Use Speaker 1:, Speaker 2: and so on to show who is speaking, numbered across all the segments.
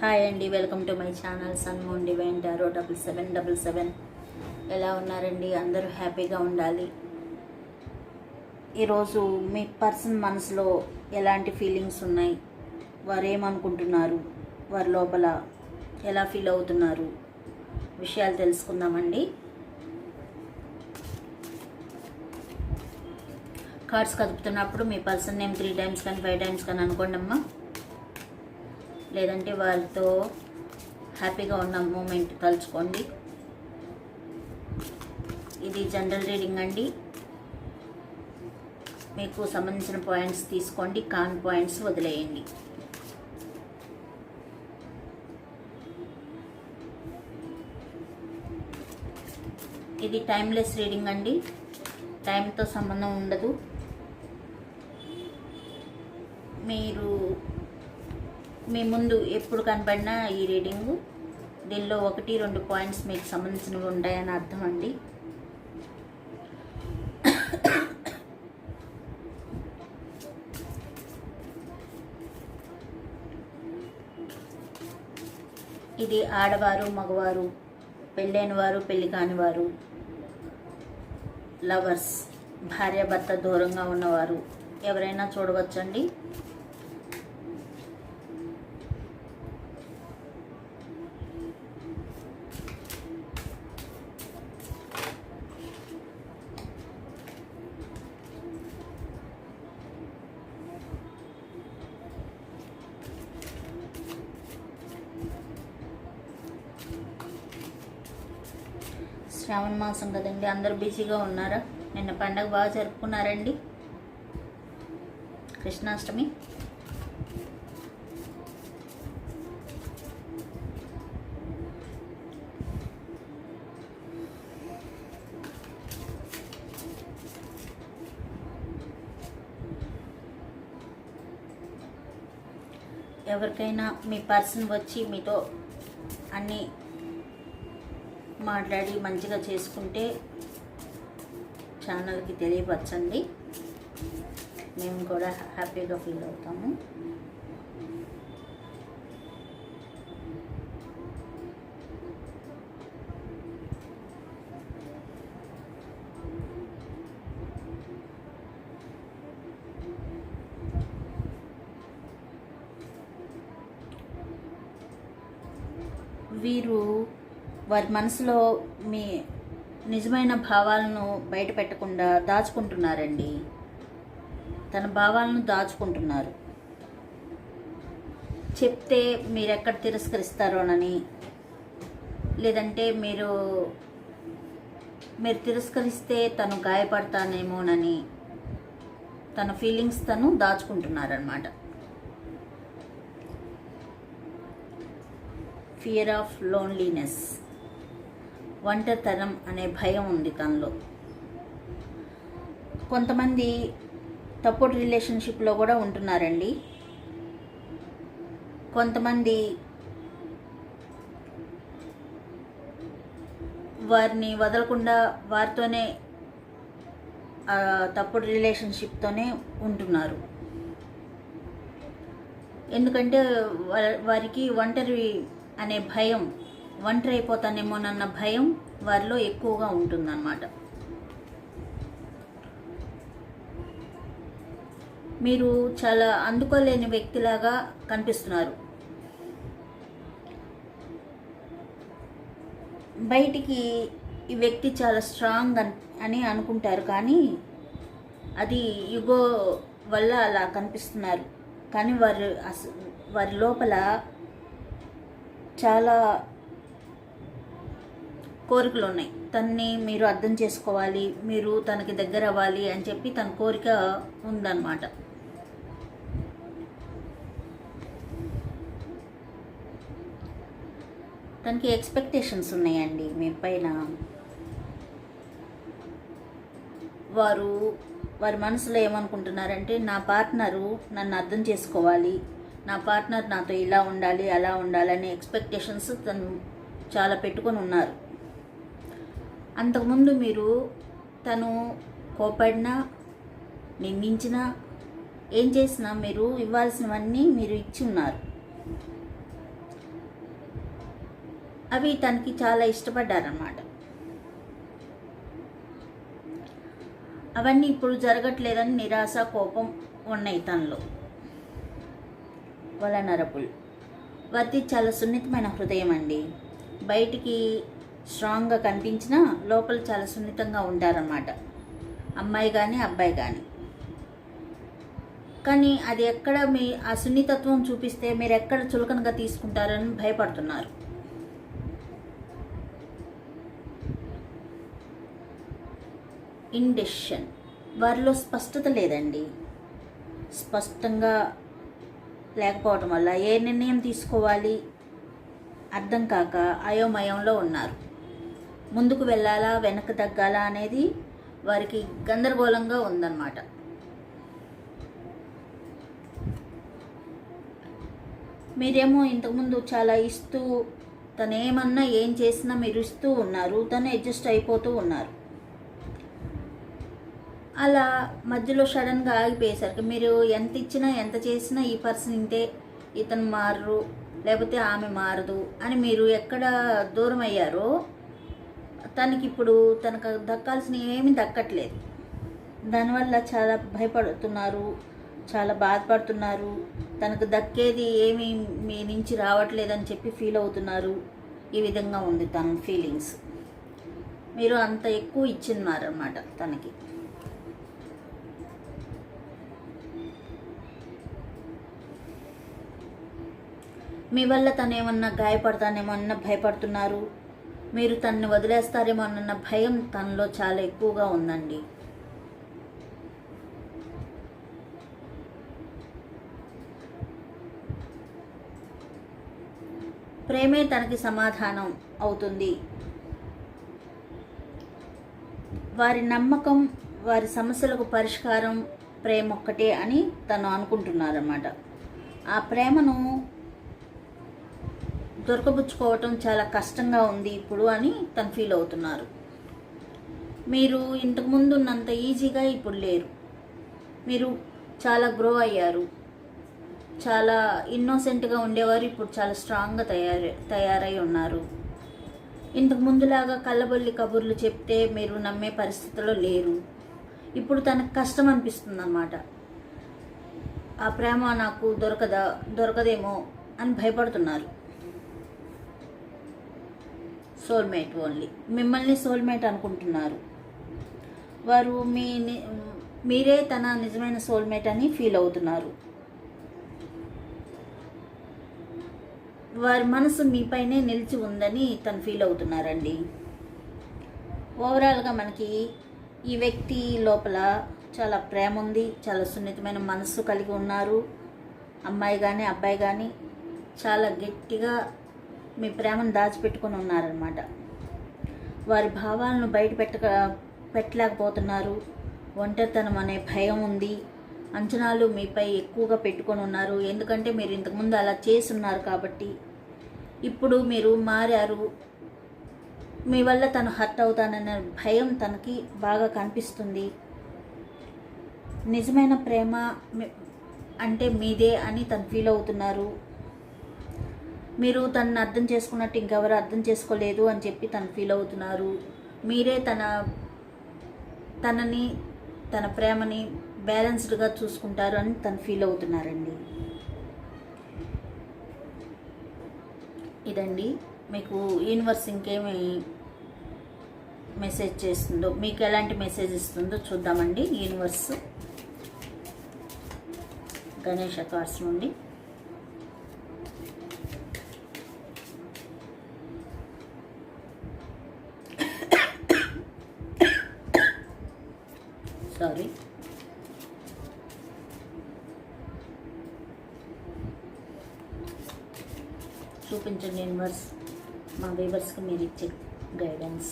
Speaker 1: Hi అండి welcome to my channel సన్మోన్ divine tarot double seven double seven. ఎలా ఉన్నారండి? అందరూ హ్యాపీగా ఉండాలి. ఈరోజు మీ పర్సన్ మనసులో ఎలాంటి ఫీలింగ్స్ ఉన్నాయి? వారు ఏమనుకుంటున్నారు వారి లోపల ఎలా ఫీల్ అవుతున్నారు? విషయాలు తెలుసుకుందామండి. కార్డ్స్ కదుపుతున్నప్పుడు మీ పర్సన్ నేమ్ త్రీ టైమ్స్ కానీ ఫైవ్ టైమ్స్ కానీ అనుకోండి అమ్మా లేదంటే వాళ్ళతో హ్యాపీగా ఉన్న మూమెంట్ తలుచుకోండి. ఇది జనరల్ రీడింగ్ అండి. మీకు సంబంధించిన పాయింట్స్ తీసుకోండి కాన్ పాయింట్స్ వదిలేయండి. ఇది టైమ్లెస్ రీడింగ్ అండి. టైంతో సంబంధం ఉండదు. మీరు మీ ముందు ఎప్పుడు కనపడినా ఈ రీడింగు దీనిలో ఒకటి రెండు పాయింట్స్ మీకు సంబంధించినవి ఉంటాయని అర్థం అండి. ఇది ఆడవారు మగవారు పెళ్ళైన వారు పెళ్ళి కాని వారు లవర్స్ భార్యాభర్త దూరంగా ఉన్నవారు. ఎవరైనా చూడవచ్చండి? శ్రావణ మాసం కదండి అందరూ బిజీగా ఉన్నారా? నిన్న పండగ బాగా జరుపుకున్నారండి. కృష్ణాష్టమి. ఎవరికైనా మీ పర్సన్ వచ్చి మీతో అన్నీ మాట్లాడి మంచిగా చేసుకుంటే ఛానల్కి తెలియపరచండి. మేము కూడా హ్యాపీగా ఫీల్ అవుతాము. వీరు వారి మనసులో మీ నిజమైన భావాలను బయట పెట్టకుండా దాచుకుంటున్నారండి. తన భావాలను దాచుకుంటున్నారు. చెప్తే మీరు ఎక్కడ తిరస్కరిస్తారోనని లేదంటే మీరు మీరు తిరస్కరిస్తే తను గాయపడతానేమోనని తన ఫీలింగ్స్ తను దాచుకుంటున్నారనమాట. ఫియర్ ఆఫ్ లోన్లీనెస్ ఒంటరితనం అనే భయం ఉంది తనలో. కొంతమంది తప్పుడు రిలేషన్షిప్లో కూడా ఉంటున్నారండి. కొంతమంది వారిని వదలకుండా వారితోనే తప్పుడు రిలేషన్షిప్తోనే ఉంటున్నారు. ఎందుకంటే వారికి ఒంటరి అనే భయం ఒంటరి అయిపోతానేమోనన్న భయం వారిలో ఎక్కువగా ఉంటుందన్నమాట. మీరు చాలా అందుకోలేని వ్యక్తిలాగా కనిపిస్తున్నారు. బయటికి ఈ వ్యక్తి చాలా స్ట్రాంగ్ అని అనుకుంటారు కానీ అది యుగో వల్ల అలా కనిపిస్తున్నారు. కానీ వారు అసలు వారి లోపల చాలా కోరికలు ఉన్నాయి తన్ని మీరు అర్థం చేసుకోవాలి మీరు తనకి దగ్గర అవ్వాలి అని చెప్పి తన కోరిక ఉందన్నమాట. తనకి ఎక్స్పెక్టేషన్స్ ఉన్నాయండి మీ పైన. వారు వారి మనసులో ఏమనుకుంటున్నారంటే నా పార్ట్నరు నన్ను అర్థం చేసుకోవాలి నా పార్ట్నర్ నాతో ఇలా ఉండాలి అలా ఉండాలి అనే ఎక్స్పెక్టేషన్స్ తను చాలా పెట్టుకొని ఉన్నారు. అంతకుముందు మీరు తను కోపడినా నిందించినా ఏం చేసినా మీరు ఇవ్వాల్సినవన్నీ మీరు ఇచ్చి ఉన్నారు. అవి తనకి చాలా ఇష్టపడ్డారన్నమాట. అవన్నీ ఇప్పుడు జరగట్లేదని నిరాశ కోపం ఉన్నాయి తనలో. వలనరపుల్ వారిది చాలా సున్నితమైన హృదయం అండి. బయటికి స్ట్రాంగ్గా కనిపించినా లోపల చాలా సున్నితంగా ఉంటారన్నమాట అమ్మాయి కానీ అబ్బాయి కానీ కానీ అది ఎక్కడ మీ ఆ సున్నితత్వం చూపిస్తే మీరు ఎక్కడ చులకనగా తీసుకుంటారని భయపడుతున్నారు. ఇండెషన్. వారిలో స్పష్టత లేదండి. స్పష్టంగా లేకపోవటం వల్ల ఏ నిర్ణయం తీసుకోవాలి అర్థం కాక అయోమయంలో ఉన్నారు. ముందుకు వెళ్ళాలా వెనక్కి తగ్గాలా అనేది వారికి గందరగోళంగా ఉందన్నమాట. మీరేమో ఇంతకుముందు చాలా ఇస్తూ తను ఏమన్నా ఏం చేసినా మీరు ఇస్తూ ఉన్నారు తను అడ్జస్ట్ అయిపోతూ ఉన్నారు. అలా మధ్యలో సడన్గా ఆగిపోయేసరికి మీరు ఎంత ఇచ్చినా ఎంత చేసినా ఈ పర్సన్ ఇంతే ఇతను మారరు లేకపోతే ఆమె మారదు అని మీరు ఎక్కడ దూరం అయ్యారో తనకి ఇప్పుడు తనకు దక్కాల్సిన ఏమీ దక్కట్లేదు. దానివల్ల చాలా భయపడుతున్నారు చాలా బాధపడుతున్నారు. తనకు దక్కేది ఏమీ మీ నుంచి రావట్లేదని చెప్పి ఫీల్ అవుతున్నారు. ఈ విధంగా ఉంది తన ఫీలింగ్స్ మీరు అంత ఎక్కువ ఇచ్చిన్నారన్నమాట తనకి. మీ వల్ల తను ఏమన్నా గాయపడతానేమన్నా భయపడుతున్నారు? మీరు తనని వదిలేస్తారేమో అన్న భయం తనలో చాలా ఎక్కువగా ఉందండి. ప్రేమే తనకి సమాధానం అవుతుంది. వారి నమ్మకం వారి సమస్యలకు పరిష్కారం ప్రేమ ఒక్కటే అని తను అనుకుంటున్నారన్నమాట. ఆ ప్రేమను దొరకబుచ్చుకోవటం చాలా కష్టంగా ఉంది ఇప్పుడు అని తను ఫీల్ అవుతున్నారు. మీరు ఇంతకుముందు ఉన్నంత ఈజీగా ఇప్పుడు లేరు. మీరు చాలా గ్రో అయ్యారు. చాలా ఇన్నోసెంట్గా ఉండేవారు ఇప్పుడు చాలా స్ట్రాంగ్గా తయారై తయారై ఉన్నారు. ఇంతకు ముందులాగా కళ్ళబొల్లి కబుర్లు చెప్తే మీరు నమ్మే పరిస్థితిలో లేరు. ఇప్పుడు తనకు కష్టం అనిపిస్తుంది అన్నమాట ఆ ప్రేమ నాకు దొరకదా దొరకదేమో అని భయపడుతున్నారు. సోల్మేట్ ఓన్లీ మిమ్మల్ని సోల్మేట్ అనుకుంటున్నారు. వారు మీ ని- మీరే తన నిజమైన సోల్మేట్ అని ఫీల్ అవుతున్నారు. వారి మనసు మీపైనే నిలిచి ఉందని తను ఫీల్ అవుతున్నారండి. ఓవరాల్గా మనకి ఈ వ్యక్తి లోపల చాలా ప్రేమ ఉంది చాలా సున్నితమైన మనస్సు కలిగి ఉన్నారు. అమ్మాయి కానీ అబ్బాయి కానీ చాలా గట్టిగా మీ ప్రేమను దాచిపెట్టుకొని ఉన్నారనమాట వారి భావాలను బయట పెట్టక పెట్టలేకపోతున్నారు. ఒంటరితనం అనే భయం ఉంది. అంచనాలు మీపై ఎక్కువగా పెట్టుకొని ఉన్నారు. ఎందుకంటే మీరు ఇంతకుముందు అలా చేసి ఉన్నారు కాబట్టి. ఇప్పుడు మీరు మారారు. మీ వల్ల తను హర్ట్ అవుతానన్న భయం తనకి బాగా కనిపిస్తుంది. నిజమైన ప్రేమ అంటే మీదే అని తను ఫీల్ అవుతున్నారు. మీరు తనను అర్థం చేసుకున్నట్టు ఇంకెవరు అర్థం చేసుకోలేదు అని చెప్పి తను ఫీల్ అవుతున్నారు. మీరే తన తనని తన ప్రేమని బ్యాలెన్స్డ్గా చూసుకుంటారు అని తను ఫీల్ అవుతున్నారండి. ఇదండి. మీకు యూనివర్స్ ఇంకేమి మెసేజ్ చేస్తుందో మీకు ఎలాంటి మెసేజ్ ఇస్తుందో చూద్దామండి. యూనివర్స్ గణేష్ కార్డ్స్ నుండి సారీ చూపించండి యూనివర్స్ మా వేవర్స్కి మీరు ఇచ్చే గైడెన్స్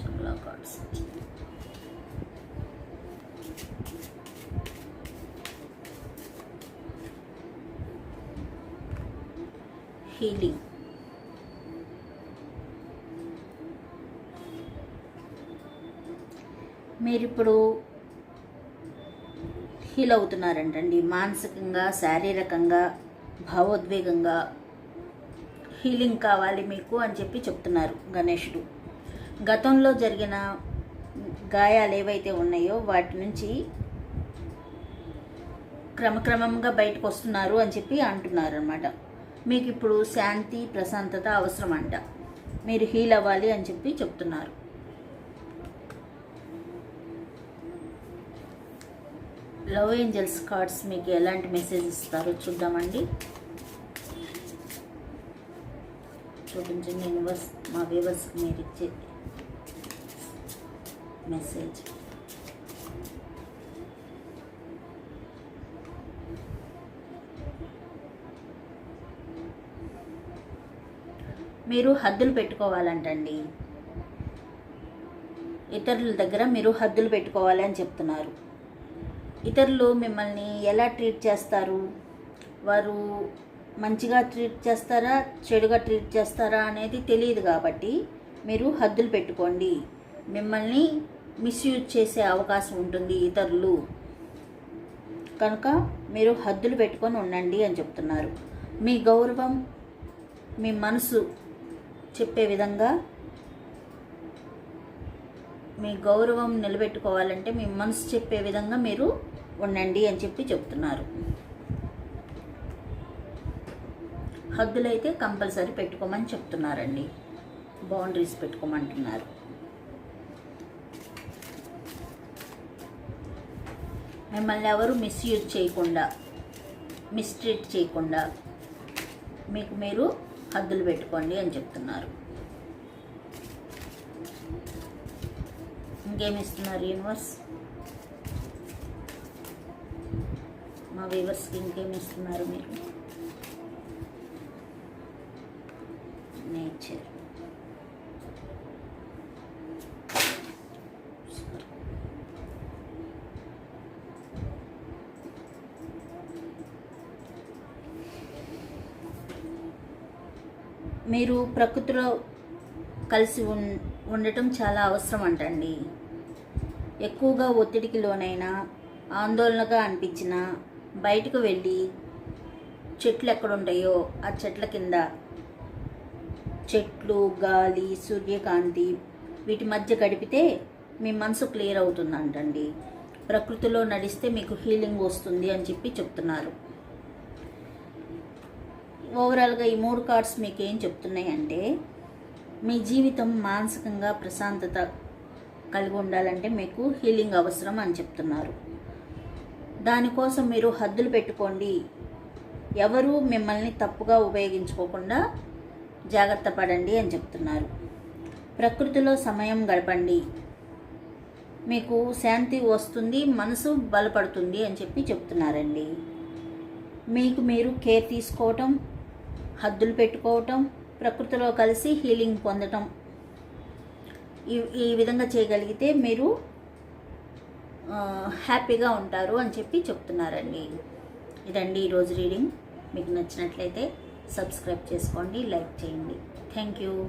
Speaker 1: చాలా కార్డ్స్ హీలింగ్ మీరిప్పుడు హీల్ అవుతున్నారంటండి. మానసికంగా శారీరకంగా భావోద్వేగంగా హీలింగ్ కావాలి మీకు అని చెప్పి చెప్తున్నారు గణేషుడు. గతంలో జరిగిన గాయాలు ఏవైతే ఉన్నాయో వాటి నుంచి క్రమక్రమంగా బయటకు వస్తున్నారు అని చెప్పి అంటున్నారు అనమాట మీకు ఇప్పుడు శాంతి ప్రశాంతత అవసరం అంట మీరు హీల్ అవ్వాలి అని చెప్పి చెప్తున్నారు. లవ్ ఏంజల్స్ కార్డ్స్ మీకు ఎలాంటి మెసేజ్ ఇస్తారో చూద్దామండి. చూపించండి యూనివర్స్ మా వ్యూవర్స్కి మీరు ఇచ్చే మెసేజ్ మీరు హద్దులు పెట్టుకోవాలంటండి. ఇతరుల దగ్గర మీరు హద్దులు పెట్టుకోవాలి అని చెప్తున్నారు. ఇతరులు మిమ్మల్ని ఎలా ట్రీట్ చేస్తారు? వారు మంచిగా ట్రీట్ చేస్తారా? చెడుగా ట్రీట్ చేస్తారా అనేది తెలియదు కాబట్టి మీరు హద్దులు పెట్టుకోండి. మిమ్మల్ని మిస్యూజ్ చేసే అవకాశం ఉంటుంది ఇతరులు. కనుక మీరు హద్దులు పెట్టుకొని ఉండండి అని చెప్తున్నారు. మీ గౌరవం మీ మనసు చెప్పే విధంగా మీ గౌరవం నిలబెట్టుకోవాలంటే మీ మనసు చెప్పే విధంగా మీరు ఉండండి అని చెప్పి చెప్తున్నారు. హద్దులైతే కంపల్సరీ పెట్టుకోమని చెప్తున్నారండి. బౌండరీస్ పెట్టుకోమంటున్నారు. మిమ్మల్ని ఎవరు మిస్యూజ్ చేయకుండా మిస్ట్రీట్ చేయకుండా మీకు మీరు హద్దులు పెట్టుకోండి అని చెప్తున్నారు. ఇంకేమిస్తున్నారు యూనివర్స్? మా వ్యూవర్స్కి ఇంకేమి ఇస్తున్నారు మీరు? నేచర్ మీరు ప్రకృతిలో కలిసి ఉన్ ఉండటం చాలా అవసరం అంటండి. ఎక్కువగా ఒత్తిడికి లోనైనా ఆందోళనగా అనిపించిన బయటకు వెళ్ళి చెట్లు ఎక్కడ ఉంటాయో ఆ చెట్ల కింద చెట్లు గాలి సూర్యకాంతి వీటి మధ్య గడిపితే మీ మనసు క్లియర్ అవుతుందంటండి. ప్రకృతిలో నడిస్తే మీకు హీలింగ్ వస్తుంది అని చెప్పి చెప్తున్నారు. ఓవరాల్గా ఈ మూడు కార్డ్స్ మీకు ఏం చెప్తున్నాయంటే మీ జీవితం మానసికంగా ప్రశాంతత కలిగి ఉండాలంటే మీకు హీలింగ్ అవసరం అని చెప్తున్నారు. దానికోసం మీరు హద్దులు పెట్టుకోండి. ఎవరు మిమ్మల్ని తప్పుగా ఉపయోగించుకోకుండా జాగ్రత్త పడండి అని చెప్తున్నారు. ప్రకృతిలో సమయం గడపండి. మీకు శాంతి వస్తుంది మనసు బలపడుతుంది అని చెప్పి చెప్తున్నారండి. మీకు మీరు కేర్ తీసుకోవటం హద్దులు పెట్టుకోవటం ప్రకృతిలో కలిసి హీలింగ్ పొందటం ఈ ఈ విధంగా చేయగలిగితే మీరు హ్యాపీగా ఉంటారు అని చెప్పి చెప్తున్నారండి. ఇదండి ఈరోజు రీడింగ్. మీకు నచ్చినట్లయితే సబ్స్క్రైబ్ చేసుకోండి లైక్ చేయండి. Thank you.